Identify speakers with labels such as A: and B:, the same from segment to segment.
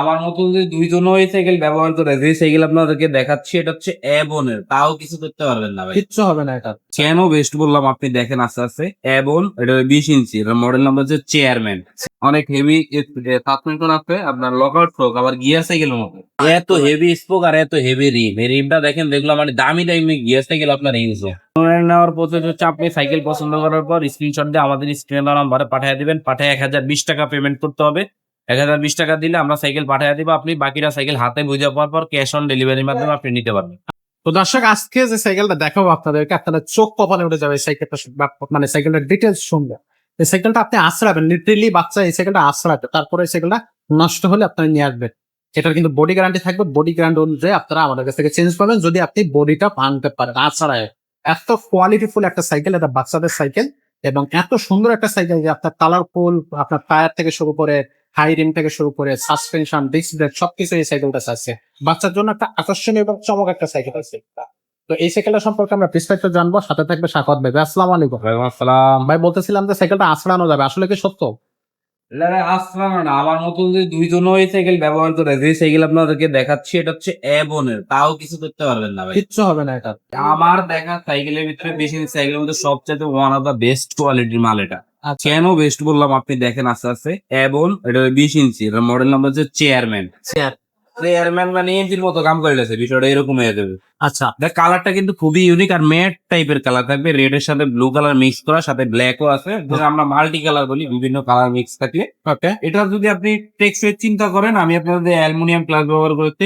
A: আমার মতো যদি দুইজন ওই সাইকেল ব্যবহার করে যে সাইকেল আপনাদেরকে দেখাচ্ছি এটা হচ্ছে এবনের তাও কিছু করতে পারবেন না ভাই।
B: কিচ্ছু হবে না এটা।
A: কেন বেস্ট বললাম আপনি দেখেন আস্তে আস্তে। এবন এটা বিশ ইঞ্চি মডেল নাম্বার হচ্ছে চেয়ারম্যান অনেক হেভি সাসপেনশন আছে আপনার লকআউট ফ্রক আবার গিয়ার সাইকেলের মতো। এত হেভি স্পোক আর এত হেভি রিম এই রিমটা দেখেন দেখলাম মানে দামি দামি গিয়ার সাইকেল আপনার ইউজ নেওয়ার প্রসেস হচ্ছে আপনি সাইকেল পছন্দ করার পর স্ক্রিনশট দিয়ে আমাদের স্ক্রিনে নাম্বারে পাঠিয়ে দিবেন। পাঠিয়ে এক হাজার বিশ টাকা পেমেন্ট করতে হবে। এক হাজার বিশ টাকা দিলে আমরা সাইকেল পাঠিয়ে দিব, আপনি বাকিটা সাইকেল হাতে বুঝে পাওয়ার পর ক্যাশ অন ডেলিভারির মাধ্যমে আপনি নিতে পারবেন।
B: তো দর্শক, আজকে যে সাইকেলটা দেখাবো আপনাদেরকে, আপনাদের চোখ কপালে উঠে যাবে সাইকেলটা মানে সাইকেলটার ডিটেলস শুনবে এই সাইকেলটা আপনি আশ্রাবেন লিটারেলি বাচ্চা এই সাইকেলটা আশ্রাবে তারপরে এই সাইকেলটা নষ্ট হলে আপনারা নিয়ে আসবেন। এটার কিন্তু বডি গ্যারান্টি থাকবে বডি গ্যারান্টি অনুযায়ী আপনারা আমাদের কাছ থেকে চেঞ্জ পাবেন, যদি আপনি বডিটা ভাঙতে পারেন, আছাড়ায়। এত কোয়ালিটিফুল একটা সাইকেল, এটা বাচ্চাদের সাইকেল, এবং এত সুন্দর একটা সাইকেল যে আপনার কালারফুল আপনার টায়ার থেকে শুরু করে হাই রিম থেকে শুরু করে সাসপেনশন ডিস্ক ব্রেক সবকিছু এই সাইকেলটা আছে বাচ্চার জন্য একটা আকর্ষণীয় এবং চমক একটা সাইকেল আছে তো এই সাইকেলটা সম্পর্কে আমরা বিস্তারিত জানব সাথে থাকবে সাকত ভাই। আসসালামু আলাইকুম।
A: আসসালাম।
B: ভাই বলতেছিলাম যে সাইকেলটা আঁচড়ানো যাবে। আসলে কি সত্য?
A: আসলাম না আমার মতো যদি দুইজন ওই সাইকেল ব্যবহার করে যে সাইকেল আপনাদেরকে দেখাচ্ছি এটা হচ্ছে এবনের। তাও কিছু করতে পারবেন না ভাই।
B: কিচ্ছু হবে না এটা।
A: আমার দেখা সাইকেলের ভিতরে বেশি সাইকেলের মধ্যে সবচেয়ে ওয়ান অফ দা বেস্ট কোয়ালিটির মাল এটা। কেন বেস্ট বললাম আপনি দেখেন আস্তে আস্তে? এবন এটা বিশ ইঞ্চি এটার মডেল নাম্বার হচ্ছে চেয়ারম্যান চেয়ারম্যান মানে ইঞ্চির মতো কাম করে লেছে বিষয়টা এরকম হয়ে যাবে।
B: আচ্ছা।
A: দেখ কালারটা কিন্তু খুবই ইউনিক আর ম্যাট টাইপের কালার থাকবে। রেড এর সাথে ব্লু কালার মিক্স করা সাথে ব্ল্যাকও আছে। আমরা মাল্টি কালার বলি বিভিন্ন কালার মিক্স থাকে
B: ওকে
A: এটা যদি আপনি টেক্সটাইল চিন্তা করেন আমি আপনাদের অ্যালুমিনিয়াম গ্লাস ব্যবহার করতে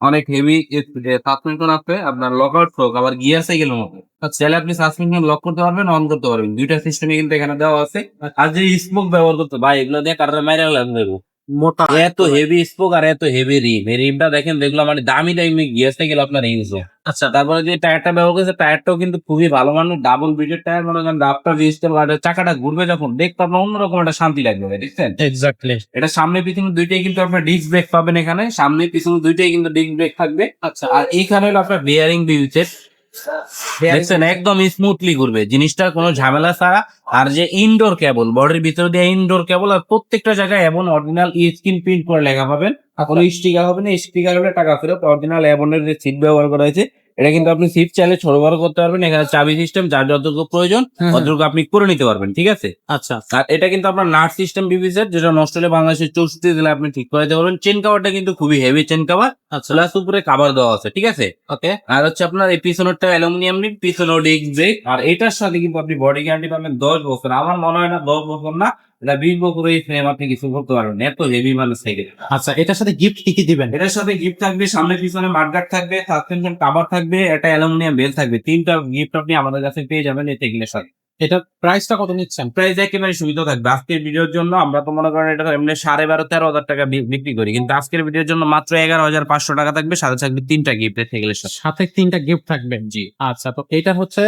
A: অনেক হেভি সাসপেনশন আছে আপনার লকআউট ফ্রক আবার গিয়ার সাইকেলের মতো চাইলে আপনি সাসপেনশন লক করতে পারবেন অন করতে পারবেন। দুইটা সিস্টেমে কিন্তু এখানে দেওয়া আছে। আর যে স্মোক ব্যবহার করতে ভাই, এগুলো দিয়ে কারণে মাইরা লাগবে
B: মোটা
A: এত হেভি স্পোক আর এত হেভি রিম এই রিমটা দেখেন দেখলাম মানে দামি দামি গিয়ার সাইকেল আপনার ইউজ
B: আচ্ছা।
A: তারপরে যে টায়ারটা ব্যবহার করেছে টায়ারটাও কিন্তু খুবই ভালো মানে ডাবল বিটের টায়ার মনে করেন ডাবটা ডিজিটাল চাকাটা ঘুরবে যখন দেখতে আপনার অন্যরকম একটা শান্তি লাগবে দেখছেন?
B: এক্স্যাক্টলি
A: এটা সামনে পিছনে দুইটাই কিন্তু আপনার ডিস্ক ব্রেক পাবেন এখানে সামনে পিছনে দুইটাই কিন্তু ডিস্ক ব্রেক থাকবে।
B: আচ্ছা।
A: আর এইখানে হলো আপনার বিয়ারিং বিউচের দেখছেন একদম স্মুথলি ঘুরবে। জিনিসটা কোনো ঝামেলা ছাড়া। আর যে ইনডোর কেবল বডির ভিতরে দিয়ে ইনডোর কেবল আর প্রত্যেকটা জায়গায় এমন অরিজিনাল স্ক্রিন প্রিন্ট করে লেখা পাবেন। কোনো স্টিকার হবে না স্টিকার হলে টাকা ফেরত। অরিজিনাল এবনের যে সিট ব্যবহার করা হয়েছে। এটা কিন্তু আপনি সিট চাইলে ছোট বড় করতে পারবেন। এখানে চাবি সিস্টেম যার যতটুকু প্রয়োজন ততটুকু আপনি করে নিতে পারবেন ঠিক আছে?
B: আচ্ছা
A: আর এটা কিন্তু আপনার নাট সিস্টেম বিবিসের যেটা নষ্ট হলে বাংলাদেশের চৌষট্টি জেলা আপনি ঠিক করে দিতে পারবেন। চেন কাভারটা কিন্তু খুবই হেভি চেন কাভার
B: আচ্ছা।
A: প্লাস উপরে কাভার দেওয়া আছে ঠিক আছে?
B: ওকে।
A: আর হচ্ছে আপনার এই পিছনেরটা অ্যালুমিনিয়াম রিম পিছনেও ডিস্ক ব্রেক আর এটার সাথে কিন্তু আপনি বডি গ্যারান্টি পাবেন দশ বছর। আমার মনে হয় না দশ বছর না এটা বিশ বছর এই ফ্রেম আপনি কিছু করতে পারবেন এত হেভি মানে সাইকেল
B: আচ্ছা এটার সাথে গিফট কি কি দিবেন?
A: এটার সাথে গিফট থাকবে সামনে পিছনে মাঠগার্ড থাকবে সাসপেনশন কাভার থাকবে একটা অ্যালুমিনিয়াম বেল থাকবে। তিনটা গিফট আপনি আমাদের কাছে পেয়ে যাবেন এই সাইকেলের সাথে
B: এটার প্রাইসটা কত নিচ্ছেন?
A: প্রাইস একেবারে সুবিধা থাকবে। আজকের ভিডিওর জন্য আমরা তো মনে করেন এটা এমনি সাড়ে বারো তেরো হাজার টাকা বিক্রি করি। কিন্তু আজকের ভিডিওর জন্য মাত্র এগারো হাজার পাঁচশো টাকা থাকবে। সাথে থাকবে তিনটা গিফট সাইকেলের সাথে
B: তিনটা গিফট থাকবে।
A: জি।
B: আচ্ছা তো এটা হচ্ছে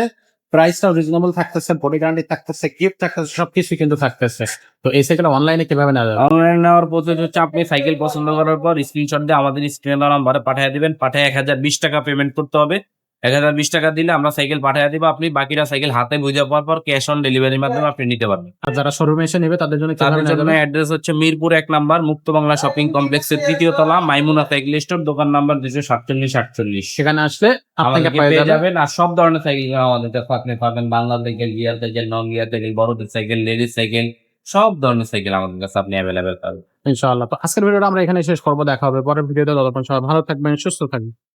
B: প্রাইসটাও রিজনেবল থাকতেছে বডি গ্যারান্টি থাকতেছে গিফট থাকতেছে, সবকিছু কিন্তু থাকতেছে। তো এই সাইকেল অনলাইনে কীভাবে নেওয়া যাবে?
A: অনলাইনে নেওয়ার প্রসেস হচ্ছে আপনি সাইকেল পছন্দ করার পর স্ক্রিনশট দিয়ে আমাদের স্ক্রিনে নাম্বারে পাঠিয়ে দিবেন, পাঠিয়ে এক হাজার বিশ টাকা পেমেন্ট করতে হবে। এক হাজার বিশ টাকা দিলে আমরা সাইকেল পাঠিয়ে দিব আপনি বাকিটা সাইকেল হাতে বুঝে পাওয়ার পর ক্যাশ অন ডেলিভারির মাধ্যমে আপনি নিতে পারবেন।
B: আর যারা শোরুমে এসে নেবে তাদের জন্য
A: তাদের জন্য অ্যাড্রেস হচ্ছে মিরপুর এক নাম্বার মুক্ত বাংলা শপিং কমপ্লেক্সের তৃতীয় তলা মাইমুনা সাইকেল স্টোর দোকান নাম্বার দুশো সাতচল্লিশ আটচল্লিশ।
B: সেখানে আসলে আপনাকে পেয়ে
A: যাবেন আর সব ধরনের সাইকেল আমাদের কাছে আপনি পাবেন Bangla cycle gear cycle non gear cycle বড়দের সাইকেল লেডিস সাইকেল সব ধরনের সাইকেল আমাদের কাছে আপনি অ্যাভেলেবেল পাবেন।
B: ইনশাআল্লাহ। তো আজকের ভিডিওটা আমরা এখানে শেষ করব দেখা হবে পরের ভিডিওতে। ততক্ষণ সবাই ভালো থাকবেন সুস্থ থাকবেন।